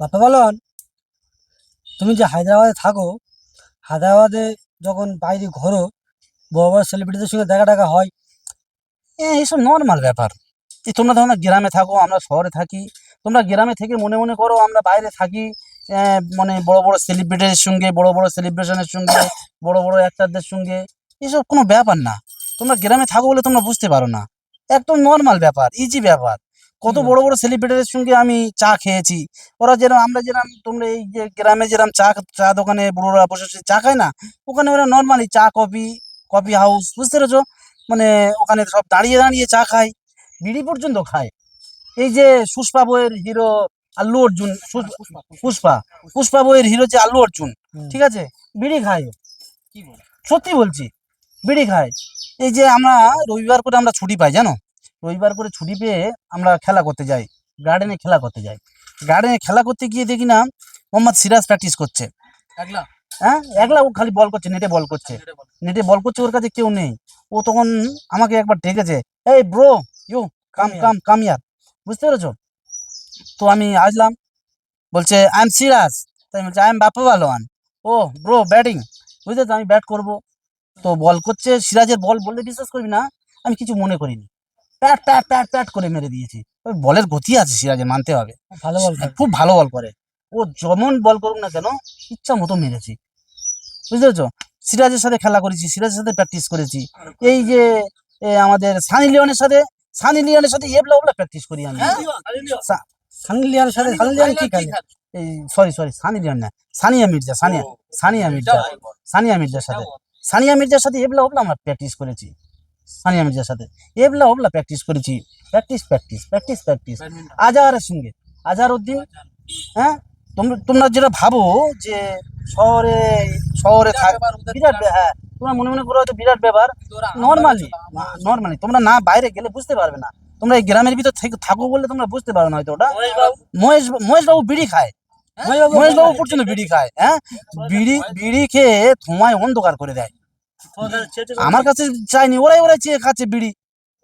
বাপ্পা বলন, তুমি যে হায়দ্রাবাদে থাকো, হায়দ্রাবাদে যখন বাইরে ঘোরো বড় বড় সেলিব্রিটিদের সঙ্গে দেখা টাকা হয় এইসব নর্মাল ব্যাপার। এই তোমরা ধরো গ্রামে থাকো, আমরা শহরে থাকি, তোমরা গ্রামে থেকে মনে মনে করো আমরা বাইরে থাকি মানে বড় বড় সেলিব্রিটির সঙ্গে, বড় বড় সেলিব্রেশনের সঙ্গে, বড় বড় অ্যাক্টারদের সঙ্গে, এসব কোনো ব্যাপার না। তোমরা গ্রামে থাকো বলে তোমরা বুঝতে পারো না। একদম নর্মাল ব্যাপার ইজি ব্যাপার। কত বড় বড় সেলিব্রিটিদের সঙ্গে আমি চা খেয়েছি। ওরা যেরকম আমরা যেরকম তোমরা এই যে গ্রামে যেরকম চা চা দোকানে বুড়োরা বসে বসে চা খায় না ওখানে ওরা নর্মালি চা কফি কফি হাউস বুঝতে পেরেছ? মানে ওখানে সব দাঁড়িয়ে দাঁড়িয়ে চা খায় বিড়ি পর্যন্ত খায়। এই যে সুষ্পা বইয়ের হিরো আল্লু অর্জুন পুষ্পা পুষ্পা পুষ্পা বইয়ের হিরো যে আল্লু অর্জুন ঠিক আছে? বিড়ি খায় সত্যি বলছি বিড়ি খায়। এই যে আমরা রবিবার করে আমরা ছুটি পাই জানো? রবিবার করে ছুটি পেয়ে আমরা খেলা করতে যাই গার্ডেনে খেলা করতে যাই। গার্ডেনে খেলা করতে গিয়ে দেখি না মোহাম্মদ সিরাজ প্র্যাকটিস করছে। হ্যাঁ একলা ও খালি বল করছে নেটে বল করছে। নেটে বল করছে। ওর কাছে কেউ নেই। ও তখন আমাকে একবার ডেকেছে এই ব্রো ইউ কাম কাম কাম ইয়ার বুঝতে পেরেছ? তো আমি আসলাম বলছে আই এম সিরাজ তাই বলছে আই এম বাপ্পা পালোয়ান ও ব্রো ব্যাটিং বুঝতে আমি ব্যাট করব। তো বল করছে সিরাজের বল বললে বিশ্বাস করবি না আমি কিছু মনে করিনি। প্যাট প্যাট প্যাট প্যাট করে মেরে দিয়েছি। বলের গতি আছে সিরাজের মানতে হবে। ভালো বল খুব ভালো বল করে। ও যেমন বল করুক না কেন ইচ্ছা মতো মেরেছি। বুঝতে পেরেছ? সিরাজের সাথে খেলা করেছি সিরাজের সাথে প্র্যাকটিস করেছি। এই যে আমাদের সানি লিওনের সাথে সানি লিওনের সাথে এবলা ওবলা প্র্যাকটিস করি আমি। সানি লিওনের সাথে সানি লিওন কি খালি? এই সরি সরি সানি লিওন না সানিয়া মির্জা সানিয়া সানিয়া মির্জা সানিয়া মির্জার সাথে সানিয়া মির্জার সাথে এবলা ওবলা আমরা প্র্যাকটিস করেছি। সানিয়া মির্জার সাথে। এবলা ওবলা প্র্যাকটিস করেছি। প্র্যাকটিস প্র্যাকটিস প্র্যাকটিস প্র্যাকটিস আজহারের সঙ্গে। আজহার উদ্দিন হ্যাঁ? তোমরা তোমরা যেটা ভাবো যে শহরে শহরে থাক বিরাট হ্যাঁ তোমরা মনে মনে করো হয়তো বিরাট ব্যাপার। নর্মালি নর্মালি তোমরা না বাইরে গেলে বুঝতে পারবে না। তোমরা এই গ্রামের ভিতর থেকে থাকো বলে তোমরা বুঝতে পারো না হয়তো ওটা। মহেশ মহেশ বাবু বিড়ি খায়। মহেশ বাবু পর্যন্ত বিড়ি খায় হ্যাঁ? বিড়ি বিড়ি খেয়ে তোমায় অন্ধকার করে দেয়। আমার কাছে চাইনি ওরাই ওরাই চেয়ে খাচ্ছে বিড়ি।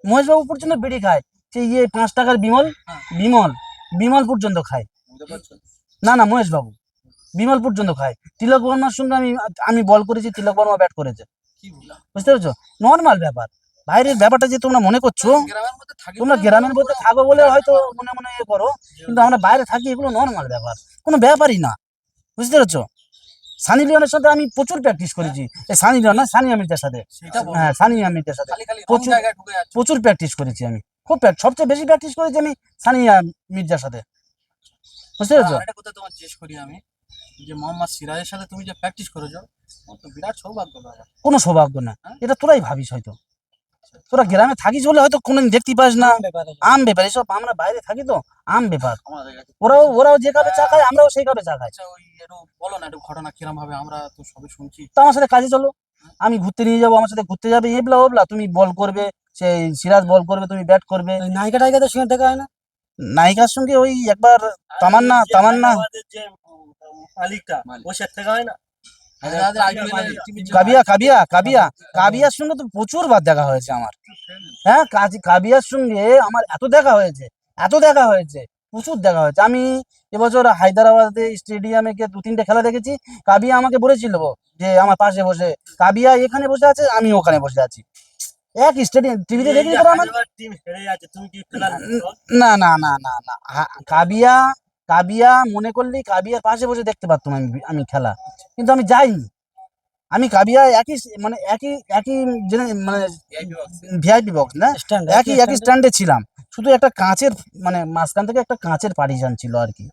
মহেশ বাবু পর্যন্ত বিড়ি খায়। সে ইয়ে পাঁচ টাকার বিমল বিমল বিমল পর্যন্ত খায়। না না মহেশ বাবু বিমল পর্যন্ত খায়। তিলক বর্মার সঙ্গে আমি আমি বল করেছি তিলক বর্মা ব্যাট করেছে। বুঝতে পেরেছ? নর্মাল ব্যাপার। বাইরের ব্যাপারটা যে তোমরা মনে করছ তোমরা গ্রামের মধ্যে থাকো বলে হয়তো মনে মনে ইয়ে করো কিন্তু আমরা বাইরে থাকি এগুলো নর্মাল ব্যাপার। কোনো ব্যাপারই না। বুঝতে পেরেছ? সানি লিওনের সাথে আমি প্রচুর প্র্যাকটিস করেছি। সানি লিওন না সানি আমিরদের সাথে। হ্যাঁ সানি আমিরদের সাথে। প্রচুর প্রচুর প্র্যাকটিস করেছি আমি। খুব সবচেয়ে বেশি প্র্যাকটিস করেছি আমি সানি মির্জার সাথে। বুঝতে পেরেছ? কথা তোমার জিজ্ঞেস করি আমি যে মোহাম্মদ সিরাজের সাথে তুমি যে প্র্যাকটিস করেছ তো বিরাট সৌভাগ্য কোনো সৌভাগ্য না। এটা তোরাই ভাবিস হয়তো। তোরা গ্রামে থাকিস বলে হয়তো কোনোদিন দেখতে পাস না। আম ব্যাপার এসব আমরা বাইরে থাকি তো আম ব্যাপার। ওরাও ওরাও যে কাপে চা খায় আমরাও সেই কাপে চা খাই। আচ্ছা বলো না একটু ঘটনা কিরম ভাবে আমরা তো সবে শুনছি। তো আমার সাথে কাজে চলো। আমি ঘুরতে নিয়ে যাব আমার সাথে ঘুরতে যাবে এবলা ওবলা তুমি বল করবে সেই সিরাজ বল করবে তুমি ব্যাট করবে। নায়িকা টাইকাদের সঙ্গে দেখা হয় না? নায়িকার সঙ্গে ওই একবার তামান্না তামান্না। মালিকটা ওর সাথে থেকে হয় না? কাবিয়া কাবিয়া। কাবিয়া কাবিয়ার সঙ্গে তো প্রচুর বার দেখা হয়েছে আমার। হ্যাঁ কাজ- কাবিয়ার সঙ্গে আমার এত দেখা হয়েছে এত দেখা হয়েছে প্রচুর দেখা হয়েছে। আমি এবছর হায়দ্রাবাদে স্টেডিয়ামে গিয়ে দু তিনটে খেলা দেখেছি। কাবিয়া আমাকে বলেছিল যে আমার পাশে বসে। কাবিয়া এখানে বসে আছে আমি ওখানে বসে আছি। এক স্টেডিয়াম টিভিতে দেখিনি না না না না না। কাবিয়া কাবিয়া মনে করলি কাবিয়ার পাশে বসে দেখতে পারতাম আমি আমি খেলা। কিন্তু আমি যাইনি। আমি কাবিয়া একই মানে একই একই মানে ভিআইপি বক্স না? একই একই স্ট্যান্ডে ছিলাম। শুধু একটা কাঁচের মানে মাঝখান থেকে একটা কাঁচের পার্টিশন ছিল আর কি।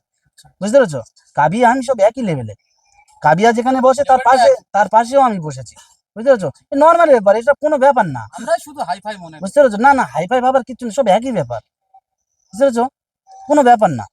বুঝতে পেরেছ? কাবিয়া আমি সব একই লেভেলে কাবিয়া যেখানে বসে তার পাশে তার পাশেও আমি বসেছি। বুঝতে পেরেছ? নর্মাল ব্যাপার এটা কোনো ব্যাপার না। আমরা শুধু হাই ফাই মনে বুঝতে পেরেছ? না না হাই ফাই ভাবার কিছু সব একই ব্যাপার। বুঝতে পেরেছ? কোনো ব্যাপার না।